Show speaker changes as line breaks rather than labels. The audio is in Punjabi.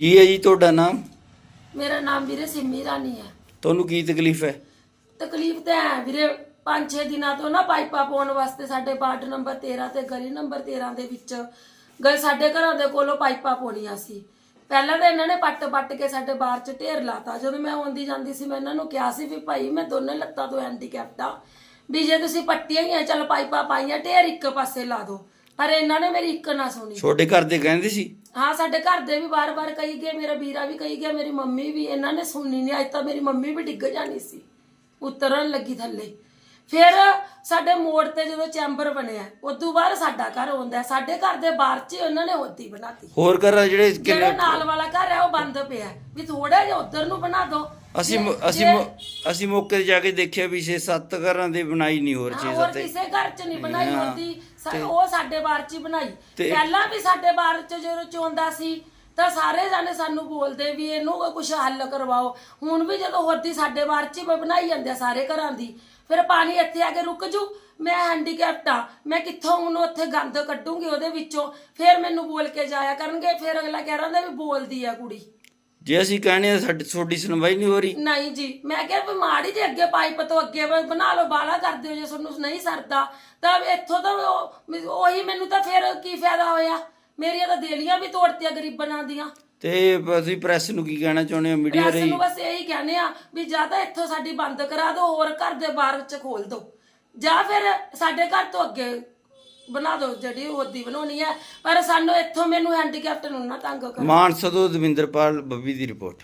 ਕੀ ਹੈ ਜੀ ਤੁਹਾਡਾ ਨਾਮ?
ਮੇਰਾ ਨਾਮ ਵੀਰੇ ਸਿੰਮੀ ਰਾਣੀ ਹੈ।
ਤੁਹਾਨੂੰ ਕੀ ਤਕਲੀਫ ਹੈ?
ਤਕਲੀਫ ਤਾਂ ਹੈ ਵੀਰੇ 5-6 ਦਿਨਾਂ ਤੋਂ ਨਾ ਪਾਈਪਾਂ ਪਾਉਣ ਵਾਸਤੇ ਸਾਡੇ ਵਾਰਡ ਨੰਬਰ 13 ਤੇ ਗਲੀ ਨੰਬਰ 13 ਦੇ ਵਿੱਚ ਗਏ ਸਾਡੇ ਘਰਾਂ ਦੇ ਕੋਲੋਂ ਪਾਈਪਾਂ ਪਾਉਣੀਆਂ ਸੀ। ਪਹਿਲਾਂ ਤਾਂ ਇਹਨਾਂ ਨੇ ਪੱਟ ਪੱਟ ਕੇ ਸਾਡੇ ਬਾਹਰ 'ਚ ਢੇਰ ਲਾਤਾ। ਜਦੋਂ ਮੈਂ ਆਉਂਦੀ ਜਾਂਦੀ ਸੀ ਮੈਂ ਇਹਨਾਂ ਨੂੰ ਕਿਹਾ ਸੀ ਵੀ ਭਾਈ ਮੈਂ ਦੋਨੇ ਲੱਤਾਂ ਤੋਂ ਹੈਂਡੀਕੈਪਟ ਆ ਵੀ ਜੇ ਤੁਸੀਂ ਪੱਟੀਆਂ ਹੀ ਆ ਚਲ ਪਾਈਪਾਂ ਪਾਈਆਂ ਢੇਰ ਇੱਕ ਪਾਸੇ ਲਾ ਦਿਓ। ਪਰ ਇਹਨਾਂ ਨੇ ਮੇਰੀ ਇੱਕ ਨਾ ਸੁਣੀ।
ਤੁਹਾਡੇ ਘਰ ਦੇ ਕਹਿੰਦੇ ਸੀ?
ਹਾਂ ਸਾਡੇ ਘਰ ਦੇ ਵੀ ਬਾਰ-ਬਾਰ ਕਹੀ ਗਏ ਮੇਰਾ ਵੀਰਾ ਵੀ ਕਹੀ ਗਿਆ ਮੇਰੀ ਮੰਮੀ ਵੀ ਇਹਨਾਂ ਨੇ ਸੁਣਨੀ ਨਹੀਂ ਅੱਜ ਤਾਂ ਮੇਰੀ ਮੰਮੀ ਵੀ ਡਿੱਗ ਜਾਣੀ ਸੀ ਉਤਰਨ ਲੱਗੀ ਥੱਲੇ। ਫਿਰ ਸਾਡੇ ਮੋੜ ਤੇ ਜਦੋਂ ਚੈਂਬਰ ਬਣਿਆ ਉਦੋਂ ਬਾਅਦ ਸਾਡਾ ਘਰ ਹੁੰਦਾ ਸਾਡੇ ਘਰ ਦੇ ਬਾਹਰ 'ਚ ਹੀ ਉਹਨਾਂ ਨੇ ਹੋਦੀ ਬਣਾਤੀ।
ਹੋਰ ਘਰ ਆ ਜਿਹੜੇ
ਨਾਲ ਵਾਲਾ ਘਰ ਹੈ ਉਹ ਬੰਦ ਪਿਆ। ਵੀ ਥੋੜਾ ਜਿਹਾ ਉਧਰ ਨੂੰ ਬਣਾ ਦਿਓ
ਅਸੀਂ
ਜੇ-
ਅਸੀਂ ਮੌ- ਅਸੀਂ ਮੌਕੇ ਤੇ ਜਾ ਕੇ ਦੇਖਿਆ ਵੀ 6-7 ਘਰਾਂ ਦੀ ਬਣਾਈ ਨਹੀਂ ਹੋਰ
ਹਾਂ,
6
ਹੋਰ
7
ਕਿਸੇ ਘਰ 'ਚ ਨਹੀਂ ਬਣਾਈ
ਹਾਂ,
ਹੁੰਦੀ। ਸਾ- ਉਹ ਸਾਡੇ ਬਾਰ 'ਚ ਹੀ ਬਣਾਈ।
ਤੇ-
ਪਹਿਲਾਂ ਵੀ ਸਾਡੇ ਬਾਰ 'ਚ ਜਦੋਂ ਚੋਂਦਾ ਸੀ ਤਾਂ ਸਾਰੇ ਜਾਣੇ ਸਾਨੂੰ ਬੋਲਦੇ ਵੀ ਇਹਨੂੰ ਕੁਝ ਹੱਲ ਕਰਵਾਓ। ਹੁਣ ਵੀ ਜਦੋਂ ਹੋਦੀ ਸਾਡੇ ਬਾਰ 'ਚ ਹੀ ਬਣਾਈ ਜਾਂਦੇ ਆ ਸਾਰੇ ਘਰਾਂ ਦੀ ਫਿਰ ਪਾਣੀ ਇੱਥੇ ਆ ਕੇ ਰੁਕ ਜੂ। ਮੈਂ ਹੈਂਡੀਕੈਪਟ ਆ। ਮੈਂ ਕਿੱਥੋਂ ਹੁਣ ਉੱਥੇ ਗੰਦ ਕੱਢੂੰਗੀ ਉਹਦੇ ਵਿੱਚੋਂ? ਫਿਰ ਮੈਨੂੰ ਬੋਲ ਕੇ ਜਾਇਆ ਕਰਨਗੇ। ਫਿਰ ਅਗਲਾ ਕਹਿ ਰਿਹਾ ਵੀ ਬੋਲਦੀ ਆ ਕੁੜੀ।
ਜੇ ਅਸੀਂ ਕਹਿੰਦੇ ਆ ਸਾਡੀ ਤੁਹਾਡੀ ਸੁਣਵਾਈ ਨਹੀਂ ਹੋ ਰਹੀ।
ਨਹੀਂ ਜੀ ਮੈਂ ਕਿਹਾ ਵੀ ਮਾੜੀ ਜੇ ਅੱਗੇ ਪਾਈਪ ਤੋਂ ਅੱਗੇ ਬ- ਬਣਾ ਲਓ ਬਾਲਾ ਕਰ ਦਿਓ ਜੇ ਤੁਹਾਨੂੰ ਨਹੀਂ ਸਰਦਾ। ਤਾਂ ਇੱਥੋਂ ਤਾਂ ਉਹ- ਉਹੀ ਮੈਨੂੰ ਤਾਂ ਫਿਰ ਕੀ ਫਾਇਦਾ ਹੋਇਆ? ਮੇਰੀਆਂ ਤਾਂ ਦੇਲੀਆਂ ਵੀ ਤੋੜਤੀਆਂ ਗਰੀਬਾਂ ਦੀਆਂ।
ਤੇ ਅਸੀਂ ਪ੍ਰੈਸ ਨੂੰ ਕੀ ਕਹਿਣਾ ਚਾਹੁੰਦੇ ਆ ਮੀਡੀਆ
ਪ੍ਰੈਸ
ਰਹੀ?
ਨੂੰ ਬਸ ਇਹੀ ਕਹਿੰਦੇ ਆ ਵੀ ਜਾਂ ਤਾਂ ਇੱਥੋਂ ਸਾਡੀ ਬੰਦ ਕਰਾ ਦਿਓ ਹੋਰ ਘਰ ਦੇ ਬਾਹਰ ਚ ਖੋਲ ਦਿਓ। ਜਾਂ ਫਿਰ ਸਾਡੇ ਘਰ ਤੋਂ ਅੱਗੇ ਬਣਾ ਦਿਓ ਜਿਹੜੀ ਹੋਦੀ ਬਣਾਉਣੀ ਹੈ ਪਰ ਸਾਨੂੰ ਇੱਥੋਂ ਮੈਨੂੰ ਹੈਂਡੀਕੈਪਟ ਨੂੰ ਨਾ ਤੰਗ ਕਰੋ।
ਮਾਨਸਾ ਤੋਂ ਦਵਿੰਦਰਪਾਲ ਬੱਬੀ ਦੀ ਰਿਪੋਰਟ।